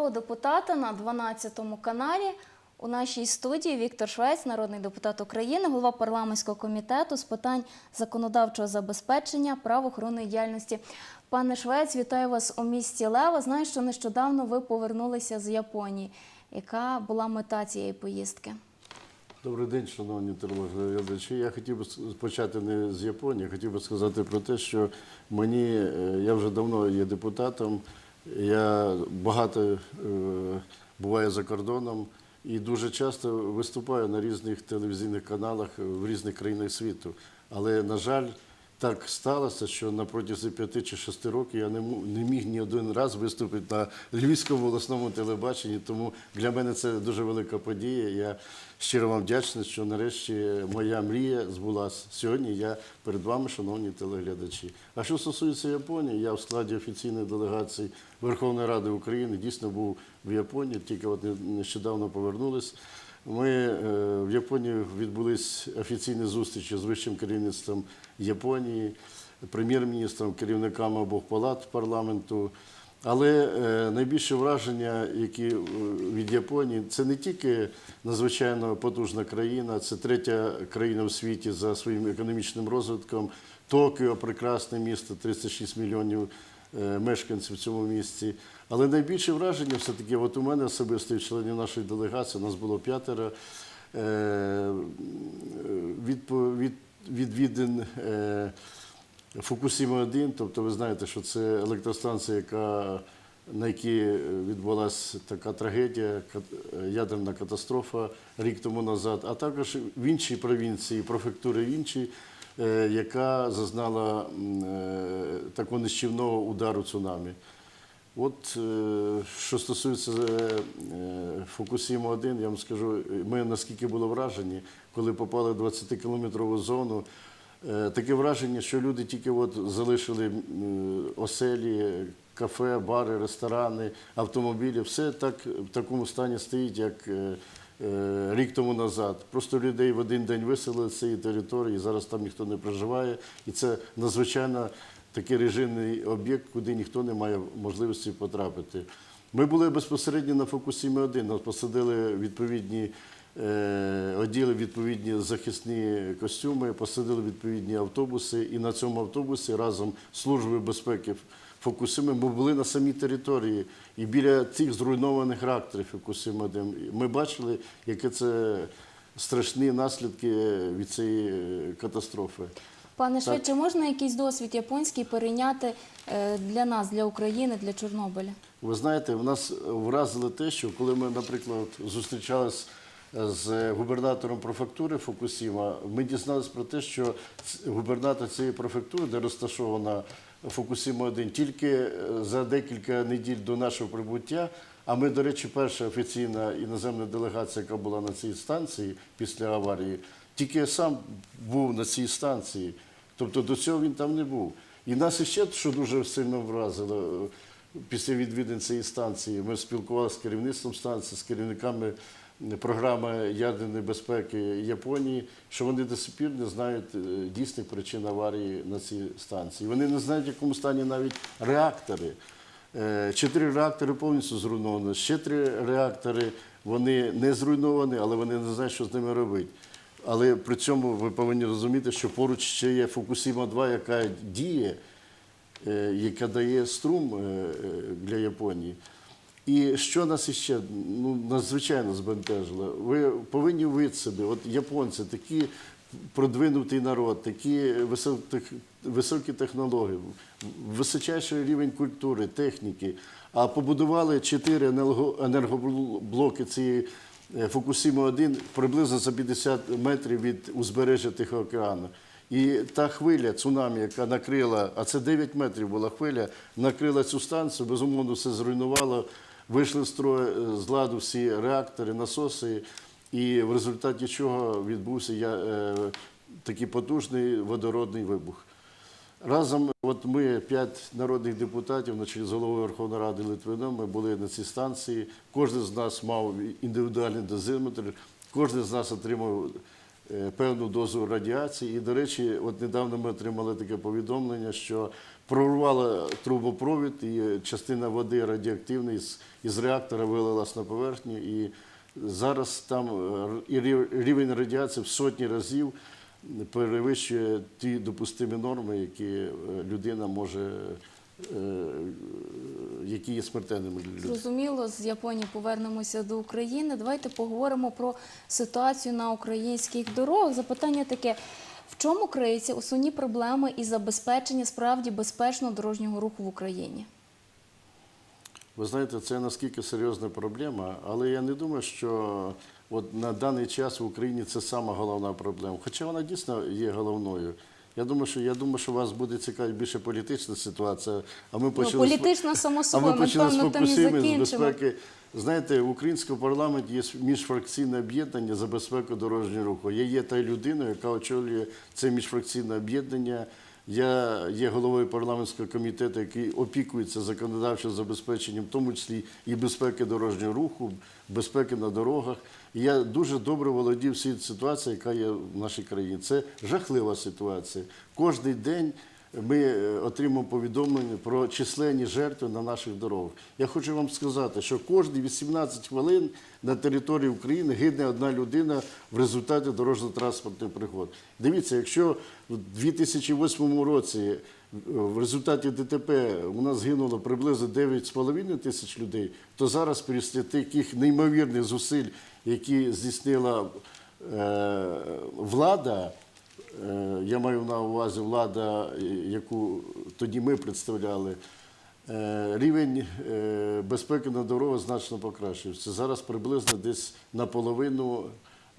Право депутата на 12 каналі. У нашій студії Віктор Швець, народний депутат України, голова парламентського комітету з питань законодавчого забезпечення правоохоронної діяльності. Пане Швець, вітаю вас у місті Лева. Знаю, що нещодавно ви повернулися з Японії. Яка була мета цієї поїздки? Добрий день, шановні телеглядачі. Я хотів би почати не з Японії, хотів би сказати про те, що мені е, я вже давно є депутатом. Я багато е, буваю за кордоном і дуже часто виступаю на різних телевізійних каналах в різних країнах світу. Але, на жаль, так сталося, що на протязі п'яти чи шести років я не не міг ні один раз виступити на Львівському обласному телебаченні. Тому для мене це дуже велика подія. Я щиро вам вдячний, що нарешті моя мрія збулася. Сьогодні я перед вами, шановні телеглядачі. А що стосується Японії, я в складі офіційної делегації Верховної Ради України дійсно був в Японії, тільки от не- нещодавно повернулись. Ми е, в Японії відбулись офіційні зустрічі з вищим керівництвом Японії, прем'єр-міністром, керівниками обох палат парламенту. Але е, найбільше враження, які е, від Японії, це не тільки надзвичайно потужна країна, це третя країна в світі за своїм економічним розвитком. Токіо прекрасне місто, 36 мільйонів мешканців в цьому місті. Але найбільше враження все-таки, от у мене особисто членів нашої делегації, у нас було п'ятеро, е, від, відвідин е, Фукусіма 1 тобто ви знаєте, що це електростанція, яка, на якій відбулася така трагедія, ядерна катастрофа рік тому назад, а також в іншій провінції, префектури іншій, е, яка зазнала такого нищівного удару цунамі. От е, що стосується Фукусіма 1 я вам скажу, ми наскільки були вражені, коли попали в 20-кілометрову зону. Е, Таке враження, що люди тільки от залишили оселі, кафе, бари, ресторани, автомобілі. Все так в такому стані стоїть, як е, е, рік тому назад. Просто людей в один день виселили з цієї території, зараз там ніхто не проживає. І це надзвичайно такий режимний об'єкт, куди ніхто не має можливості потрапити. Ми були безпосередньо на Фокусімі 1 нас посадили відповідні е, оділи відповідні захисні костюми, посадили відповідні автобуси, і на цьому автобусі разом з Службою безпеки Фокусими ми були на самій території. І біля цих зруйнованих реакторів Фокусима 1 ми бачили, які це страшні наслідки від цієї е, катастрофи. Пане чи можна якийсь досвід японський перейняти е, для нас, для України, для Чорнобиля? Ви знаєте, в нас вразило те, що коли ми, наприклад, зустрічались з губернатором префектури Фукусіма, ми дізналися про те, що губернатор цієї префектури, де розташована Фукусіма 1 тільки е, за декілька неділь до нашого прибуття. А ми, до речі, перша офіційна іноземна делегація, яка була на цій станції після аварії, тільки сам був на цій станції. Тобто до цього він там не був. І нас іще, що дуже сильно вразило, після відвідин цієї станції, ми спілкувалися з керівництвом станції, з керівниками програми ядерної безпеки Японії, що вони до сих пір не знають е, дійсних причин аварії на цій станції. Вони не знають, в якому стані навіть реактори. Е, Чотири реактори повністю зруйновані, ще три реактори вони не зруйновані, але вони не знають, що з ними робити. Але при цьому ви повинні розуміти, що поруч ще є Фукусіма 2, яка діє, е, яка дає струм е, е, для Японії. І що нас іще ну, надзвичайно збентежило? Ви повинні уявити собі, от японці такі продвинутий народ, такі високі технології, височайший рівень культури, техніки. А побудували чотири енерго- енергоблоки цієї Фукусіма 1 приблизно за 50 метрів від узбережжя Тихого океану. І та хвиля цунамі, яка накрила, а це 9 метрів була хвиля, накрила цю станцію, безумовно, все зруйнувало. Вийшли з ладу всі реактори, насоси, і в результаті чого відбувся е, такий потужний водородний вибух. Разом, от ми, п'ять народних депутатів, на з головою Верховної Ради Литвином, ми були на цій станції. Кожен з нас мав індивідуальний дозиметр, кожен з нас отримав е, певну дозу радіації. І, до речі, от недавно ми отримали таке повідомлення, що прорвала трубопровід і частина води радіоактивної із реактора вилилась на поверхню. І зараз там е, і рівень радіації в сотні разів перевищує ті допустимі норми, які е, людина може, е, які є смертельними для людини. Зрозуміло, з Японії повернемося до України. Давайте поговоримо про ситуацію на українських дорогах. Запитання таке: в чому криються основні проблеми із забезпечення справді безпечного дорожнього руху в Україні? Ви знаєте, це наскільки серйозна проблема, але я не думаю, що от на даний час в Україні це сама головна проблема. Хоча вона дійсно є головною. Я думаю, що я думаю, що вас буде цікавить більше політична ситуація. А ми Ну, почали з- політично, само собою, ми ми, почали з Фукусіми, з безпеки. Знаєте, в українському парламенті є міжфракційне об'єднання за безпеку дорожнього руху. Я є та людина, яка очолює це міжфракційне об'єднання. Я є головою парламентського комітету, який опікується законодавчим забезпеченням, в тому числі і безпеки дорожнього руху, безпеки на дорогах. Я дуже добре володів всією ситуацією, яка є в нашій країні. Це жахлива ситуація. Кожний день ми е, отримуємо повідомлення про численні жертви на наших дорогах. Я хочу вам сказати, що кожні 18 хвилин на території України гине одна людина в результаті дорожньо-транспортних пригод. Дивіться, якщо в 2008 році е, в результаті ДТП у нас згинуло приблизно 9,5 тисяч людей, то зараз після таких неймовірних зусиль, які здійснила е, влада, я маю на увазі влада, е, яку тоді ми представляли, е, рівень е, безпеки на дорогах значно покращився. Зараз приблизно десь наполовину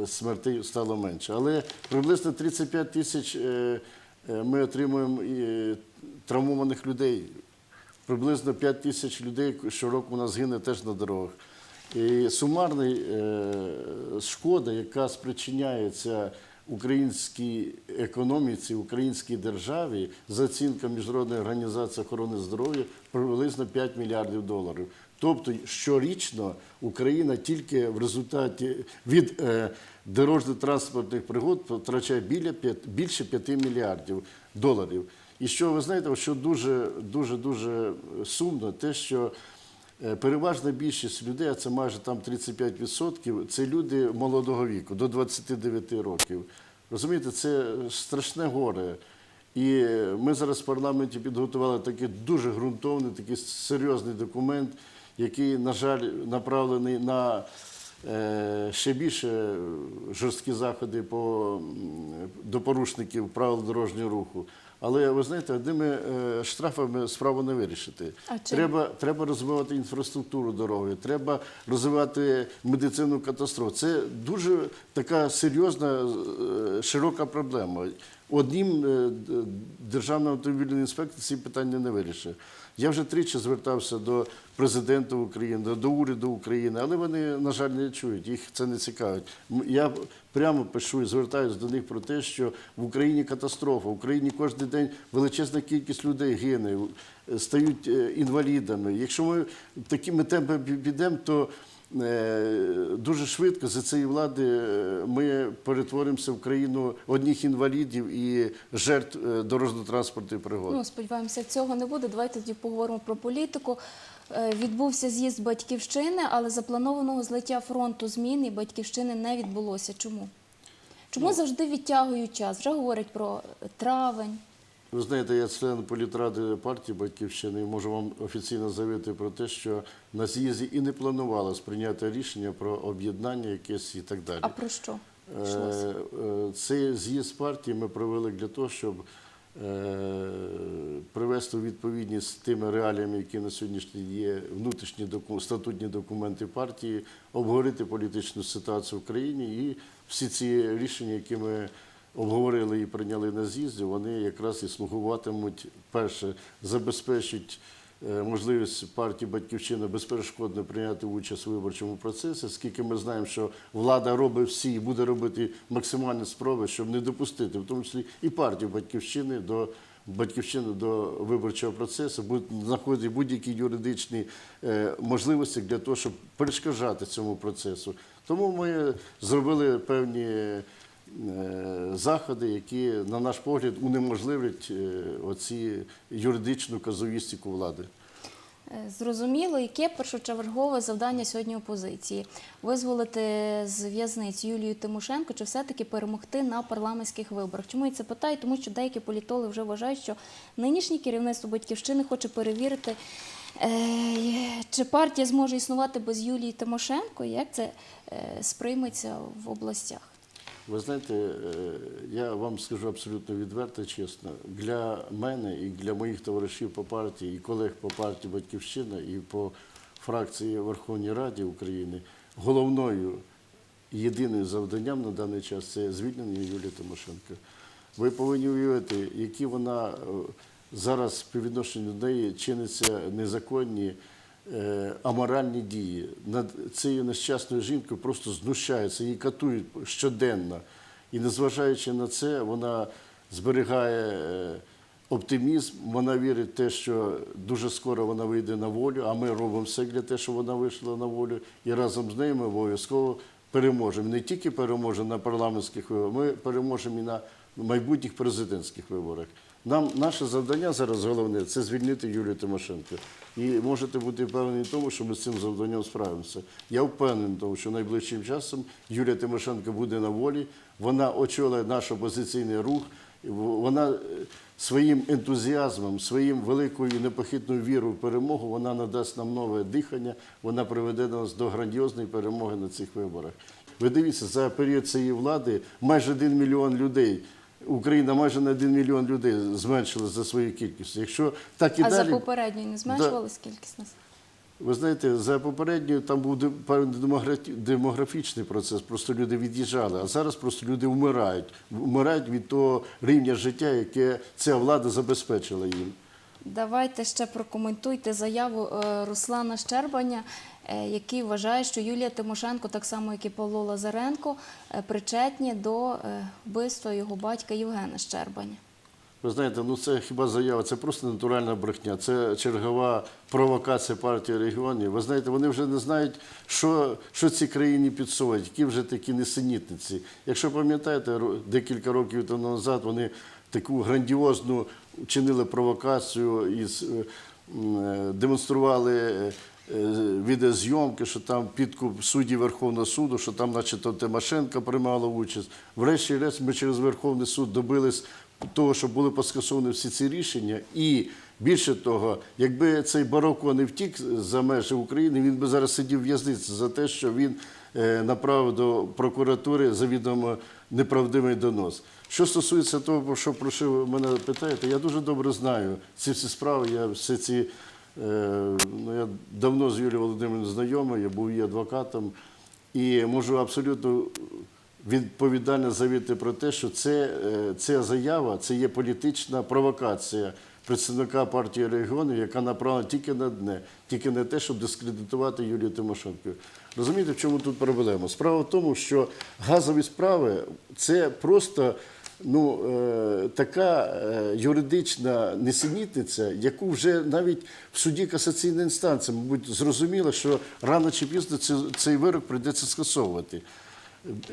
е, смертей стало менше. Але приблизно 35 тисяч е, е, ми отримуємо е, травмованих людей. Приблизно 5 тисяч людей щороку у нас гине теж на дорогах. І сумарна шкода, яка спричиняється українській економіці, українській державі, за оцінкою Міжнародної організації охорони здоров'я, приблизно 5 мільярдів доларів. Тобто щорічно Україна тільки в результаті від е, дорожньо-транспортних пригод втрачає біля п'ят- більше 5 мільярдів доларів. І що ви знаєте, що дуже дуже дуже сумно, те, що переважна більшість людей, а це майже там 35%, це люди молодого віку, до 29 років. Розумієте, це страшне горе. І ми зараз в парламенті підготували такий дуже ґрунтовний, такий серйозний документ, який, на жаль, направлений на е, ще більше жорсткі заходи до порушників правил дорожнього руху. Але ви знаєте, одними е, штрафами справу не вирішити. Треба, треба розвивати інфраструктуру дороги, треба розвивати медицину катастроф. Це дуже така серйозна, е, широка проблема. Одним е, д- державна автомобільна інспекція ці питання не вирішить. Я вже тричі звертався до президента України, до уряду України, але вони, на жаль, не чують, їх це не цікавить. Я прямо пишу і звертаюся до них про те, що в Україні катастрофа, в Україні кожен день величезна кількість людей гине, е, стають е, інвалідами. Якщо ми такими темпами пі- підемо, то дуже швидко за цієї влади е, ми перетворимося в країну одних інвалідів і жертв е, дорожньо-транспортних пригод. Ну, сподіваємося, цього не буде. Давайте тоді поговоримо про політику. Е, Відбувся з'їзд батьківщини, але запланованого злиття фронту змін і батьківщини не відбулося. Чому? Ну. Чому завжди відтягують час? Вже говорять про травень. Ви знаєте, я член політради партії Батьківщини і можу вам офіційно заявити про те, що на з'їзді і не планувалось прийняти рішення про об'єднання якесь і так далі. А про що? Е, е, Цей з'їзд партії ми провели для того, щоб е, привести у відповідність з тими реаліями, які на сьогоднішній є внутрішні доку- статутні документи партії, обговорити політичну ситуацію в країні і всі ці рішення, які ми обговорили і прийняли на з'їзді, вони якраз і слугуватимуть перше, забезпечить е, можливість партії Батьківщина безперешкодно прийняти участь у виборчому процесі, оскільки ми знаємо, що влада робить всі і буде робити максимальні спроби, щоб не допустити, в тому числі і партію Батьківщини до. Батьківщини до виборчого процесу будуть знаходити будь-які юридичні е, можливості для того, щоб перешкоджати цьому процесу. Тому ми зробили певні заходи, які, на наш погляд, унеможливлять е, оці юридичну казуїстику влади. Е, Зрозуміло, яке першочергове завдання сьогодні опозиції визволити з в'язниць Юлію Тимошенко чи все-таки перемогти на парламентських виборах? Чому я це питаю? Тому що деякі політологи вже вважають, що нинішнє керівництво батьківщини хоче перевірити, е, чи партія зможе існувати без Юлії Тимошенко, як це е, сприйметься в областях. Ви знаєте, е, я вам скажу абсолютно відверто, чесно. Для мене і для моїх товаришів по партії, і колег по партії Батьківщина, і по фракції Верховній Раді України головною єдиним завданням на даний час це звільнення Юлії Тимошенко. Ви повинні уявити, які вона е, зараз по відношенню до неї чиниться незаконні аморальні дії. Над цією нещасною жінкою просто знущаються, її катують щоденно. І незважаючи на це, вона зберігає е, оптимізм, вона вірить в те, що дуже скоро вона вийде на волю, а ми робимо все для того, щоб вона вийшла на волю. І разом з нею ми обов'язково переможемо. Не тільки переможемо на парламентських виборах, ми переможемо і на майбутніх президентських виборах. Нам наше завдання зараз головне це звільнити Юлію Тимошенко. І можете бути впевнені в тому, що ми з цим завданням справимося. Я впевнений в тому, що найближчим часом Юлія Тимошенко буде на волі. Вона очолює наш опозиційний рух. Вона е, своїм ентузіазмом, своїм великою непохитною вірою в перемогу, вона надасть нам нове дихання, вона приведе нас до грандіозної перемоги на цих виборах. Ви дивіться, за період цієї влади майже один мільйон людей. Україна майже на один мільйон людей зменшила за своєю кількістю. Якщо так і а далі, за попередньою не зменшувалась кількість нас? ви знаєте, за попередньою там був певний демографі- демографічний процес, просто люди від'їжджали, а зараз просто люди вмирають. Вмирають від того рівня життя, яке ця влада забезпечила їм. Давайте ще прокоментуйте заяву е, Руслана Щербаня, який вважає, що Юлія Тимошенко, так само як і Павло Лазаренко, е, причетні до е, вбивства його батька Євгена Щербаня. Ви знаєте, ну це хіба заява, це просто натуральна брехня, це чергова провокація партії регіонів. Ви знаєте, вони вже не знають, що, що ці країні підсовують, які вже такі несенітниці. Якщо пам'ятаєте, декілька років тому назад вони таку грандіозну чинили провокацію і з- е, м, е, демонстрували. Е, Відеозйомки, що там підкуп суддів Верховного суду, що там, начебто, Тимошенко приймала участь. Врешті-решт ми через Верховний суд добились того, щоб були поскасовані всі ці рішення. І більше того, якби цей Бароко не втік за межі України, він би зараз сидів в в'язниці за те, що він е, направив до прокуратури завідомо неправдивий донос. Що стосується того, що про що мене питаєте, я дуже добре знаю ці всі справи. Я всі ці ну я давно з Юлією Володимирівною знайомий, я був її адвокатом і можу абсолютно відповідально заявити про те, що це, е, ця заява це є політична провокація представника партії регіонів, яка направлена тільки на одне, тільки на те, щоб дискредитувати Юлію Тимошенко. Розумієте, в чому тут проблема? Справа в тому, що газові справи це просто. Ну, е, така е, юридична несенітниця, яку вже навіть в суді касаційної інстанції, мабуть, зрозуміло, що рано чи пізно це- цей вирок прийдеться скасовувати.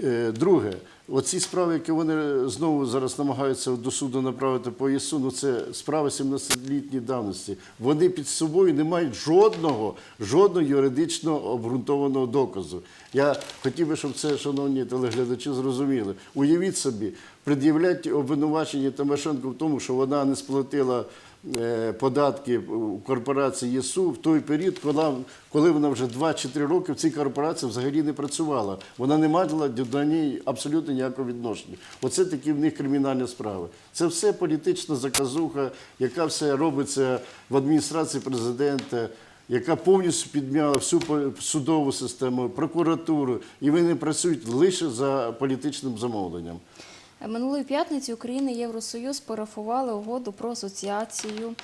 Е, Друге, оці справи, які вони знову зараз намагаються до суду направити по ЄСУ, ну це справи 17-літньої давності. Вони під собою не мають жодного, жодного юридично обґрунтованого доказу. Я хотів би, щоб це, шановні телеглядачі, зрозуміли. Уявіть собі, пред'являть обвинувачення Тимошенко в тому, що вона не сплатила е, податки у корпорації ЄСУ в той період, коли, вона вже 2 чи 3 роки в цій корпорації взагалі не працювала. Вона не мала до неї абсолютно ніякого відношення. Оце такі в них кримінальні справи. Це все політична заказуха, яка все робиться в адміністрації президента. Яка повністю підмяла всю судову систему, прокуратуру, і вони працюють лише за політичним замовленням. Минулої п'ятниці Україна і Євросоюз парафували угоду про асоціацію.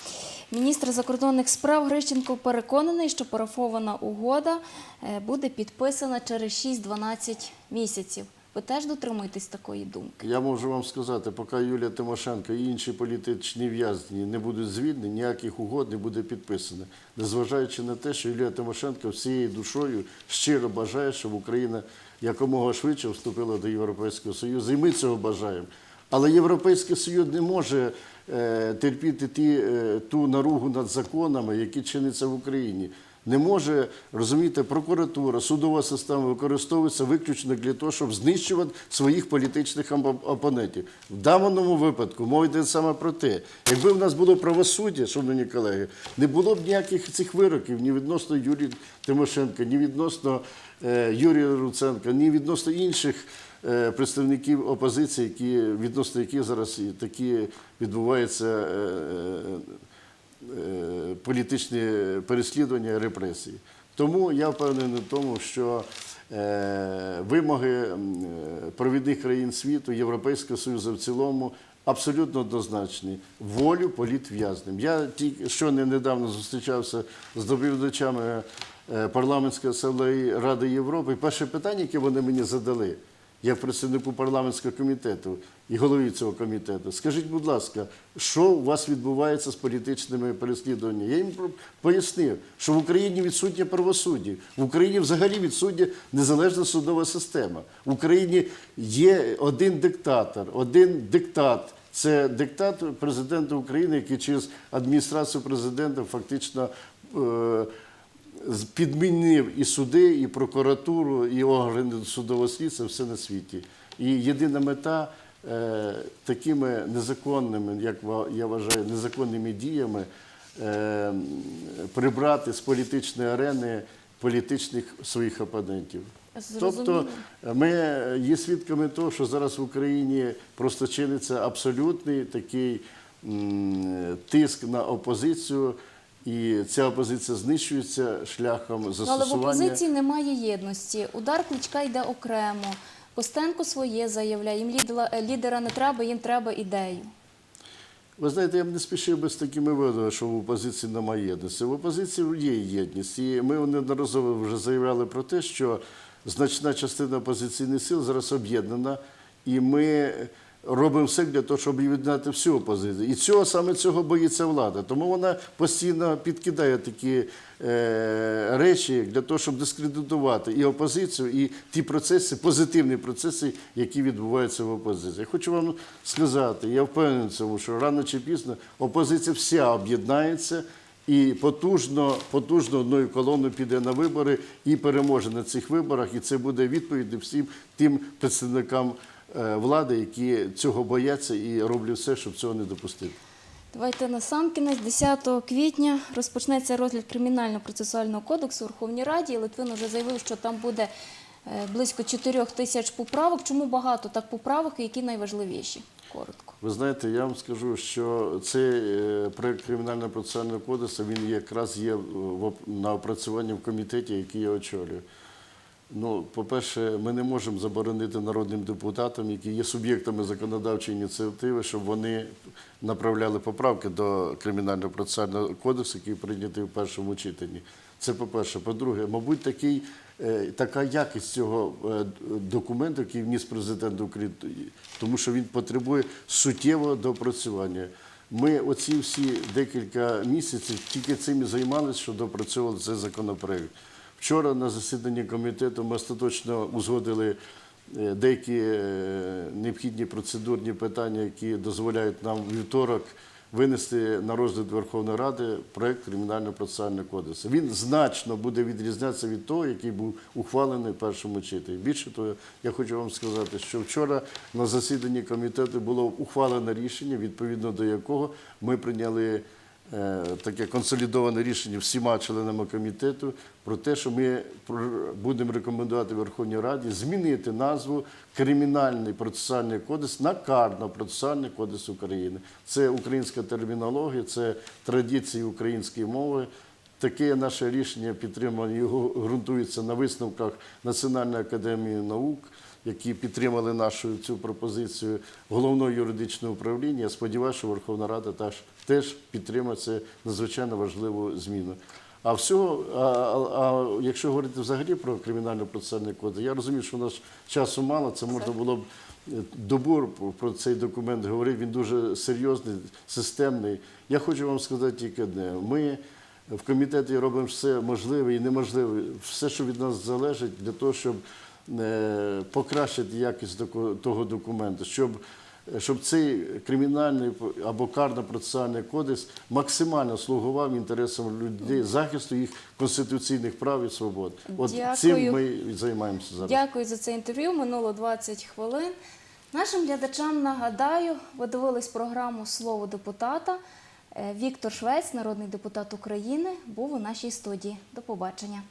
Міністр закордонних справ Грищенко переконаний, що парафована угода е, буде підписана через 6-12 місяців. Ви теж дотримуєтесь такої думки? Я можу вам сказати, поки Юлія Тимошенко і інші політичні в'язні не будуть звільнені, ніяких угод не буде підписано. Незважаючи на те, що Юлія Тимошенко всією душою щиро бажає, щоб Україна якомога швидше вступила до Європейського Союзу. І ми цього бажаємо. Але Європейський Союз не може е, терпіти ті, е, ту наругу над законами, які чиняться в Україні. Не може розумієте, прокуратура, судова система використовується виключно для того, щоб знищувати своїх політичних опо- опонентів. В даному випадку мова йде саме про те, якби в нас було правосуддя, шановні колеги, не було б ніяких цих вироків ні відносно Юрія Тимошенка, ні відносно Юрія Руценка, ні відносно інших е, представників опозиції, які відносно яких зараз такі відбуваються. е, е, політичні переслідування, репресії. Тому я впевнений в тому, що е, вимоги е, провідних країн світу, Європейського Союзу в цілому абсолютно однозначні. Волю політв'язним. Я тільки що не недавно зустрічався з доповідачами е, парламентської асамблеї Ради Європи. Перше питання, яке вони мені задали, як представнику парламентського комітету і голові цього комітету. Скажіть, будь ласка, що у вас відбувається з політичними переслідуваннями? Я їм пояснив, що в Україні відсутнє правосуддя, в Україні взагалі відсутня незалежна судова система. В Україні є один диктатор, один диктат. Це диктат президента України, який через адміністрацію президента фактично. е, підмінив і суди, і прокуратуру, і органи судового слідства, все на світі. І єдина мета е, такими незаконними, як я вважаю, незаконними діями е, прибрати з політичної арени політичних своїх опонентів. Тобто ми є свідками того, що зараз в Україні просто чиниться абсолютний такий тиск на опозицію, і ця опозиція знищується шляхом Ну, Але в опозиції немає єдності. Удар Кличка йде окремо. Костенко своє заявляє. Їм лідера, лідера не треба, їм треба ідею. Ви знаєте, я б не спішив би з такими виводами, що в опозиції немає єдності. В опозиції є єдність. І ми неодноразово вже заявляли про те, що значна частина опозиційних сил зараз об'єднана, і ми робимо все для того, щоб об'єднати всю опозицію. І цього саме цього боїться влада. Тому вона постійно підкидає такі е, речі для того, щоб дискредитувати і опозицію, і ті процеси, позитивні процеси, які відбуваються в опозиції. Я хочу вам сказати, я впевнений в цьому, що рано чи пізно опозиція вся об'єднається. І потужно, потужно одною колоною піде на вибори і переможе на цих виборах. І це буде відповідь всім тим представникам влади, які цього бояться і роблять все, щоб цього не допустити. Давайте на сам кінець 10 квітня розпочнеться розгляд кримінально-процесуального кодексу у Верховній Раді. Литвин вже заявив, що там буде е, близько 4 тисяч поправок. Чому багато так поправок і які найважливіші? Коротко. Ви знаєте, я вам скажу, що цей е, проект кримінального процесуального кодексу він якраз є на опрацюванні в комітеті, який я очолюю. Ну, по-перше, ми не можемо заборонити народним депутатам, які є суб'єктами законодавчої ініціативи, щоб вони направляли поправки до кримінального процесуального кодексу, який прийнятий в першому читанні. Це по-перше. По-друге, мабуть, такий, е, така якість цього е, документу, який вніс президент України, тому що він потребує суттєвого допрацювання. Ми оці всі декілька місяців тільки цим і займалися, що допрацьовували цей законопроект. Вчора на засіданні комітету ми остаточно узгодили е, деякі е, необхідні процедурні питання, які дозволяють нам вівторок винести на розгляд Верховної Ради проект кримінального процесуального кодексу. Він значно буде відрізнятися від того, який був ухвалений в першому читанні. Більше того, я хочу вам сказати, що вчора на засіданні комітету було ухвалене рішення, відповідно до якого ми прийняли таке консолідоване рішення всіма членами комітету про те, що ми будемо рекомендувати Верховній Раді змінити назву Кримінальний процесуальний кодекс на Карно-процесуальний кодекс України. Це українська термінологія, це традиції української мови. Таке наше рішення підтримано, його ґрунтується на висновках Національної академії наук, які підтримали нашу цю пропозицію головного юридичного управління. Я сподіваюся, що Верховна Рада теж, теж підтримає це надзвичайно важливу зміну. А всього, а, а, якщо говорити взагалі про кримінально процесуальний кодекс, я розумію, що у нас часу мало, це можна було б е, добу про цей документ говорити. Він дуже серйозний, системний. Я хочу вам сказати тільки одне. Ми в комітеті робимо все можливе і неможливе, все, що від нас залежить, для того, щоб е, покращити якість того документу, щоб, щоб цей кримінальний або карно-процесуальний кодекс максимально слугував інтересам людей, захисту їх конституційних прав і свобод. От Дякую. цим ми і займаємося зараз. Дякую за це інтерв'ю. Минуло 20 хвилин. Нашим глядачам нагадаю, ви дивились програму Слово депутата. Е, Віктор Швець, народний депутат України, був у нашій студії. До побачення.